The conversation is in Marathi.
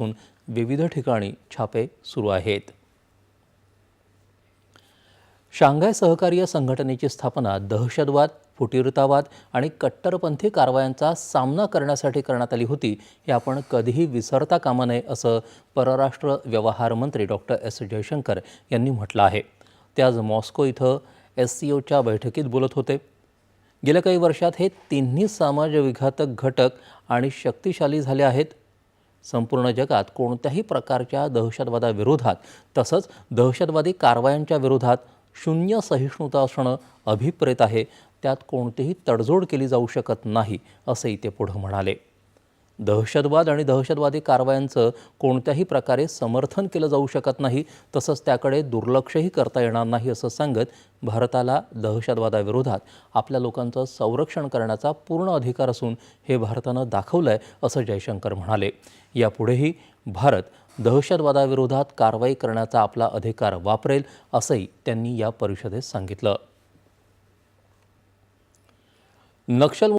असून विविध ठिकाणी छापे सुरू आहेत. शांघाय सहकार्य संघटनेची स्थापना दहशतवाद फुटीरतावाद आणि कट्टरपंथी कारवायांचा सामना करण्यासाठी करण्यात आली होती हे आपण कधीही विसरता कामा नये असं परराष्ट्र व्यवहार मंत्री डॉक्टर एस. जयशंकर यांनी म्हटलं आहे. ते आज मॉस्को इथं एस सी ओच्या बैठकीत बोलत होते. गेल्या काही वर्षात हे तिन्ही समाजविघातक घटक आणि शक्तिशाली झाले आहेत. संपूर्ण जगात कोणत्याही प्रकारच्या दहशतवादाविरोधात तसंच दहशतवादी कारवायांच्या विरोधात शून्य सहिष्णुता असणं अभिप्रेत आहे. त्यात कोणतीही तडजोड केली जाऊ शकत नाही असंही ते पुढं म्हणाले. दहशतवाद आणि दहशतवादी कारवायांचं कोणत्याही प्रकारे समर्थन केलं जाऊ शकत नाही तसंच त्याकडे दुर्लक्षही करता येणार नाही असं सांगत भारताला दहशतवादाविरोधात आपल्या लोकांचं संरक्षण करण्याचा पूर्ण अधिकार असून हे भारतानं दाखवलं आहे असं जयशंकर म्हणाले. यापुढेही भारत दहशतवादाविरोधात कारवाई करण्याचा आपला अधिकार वापरेल असंही त्यांनी या परिषदेत सांगितलं. नक्षल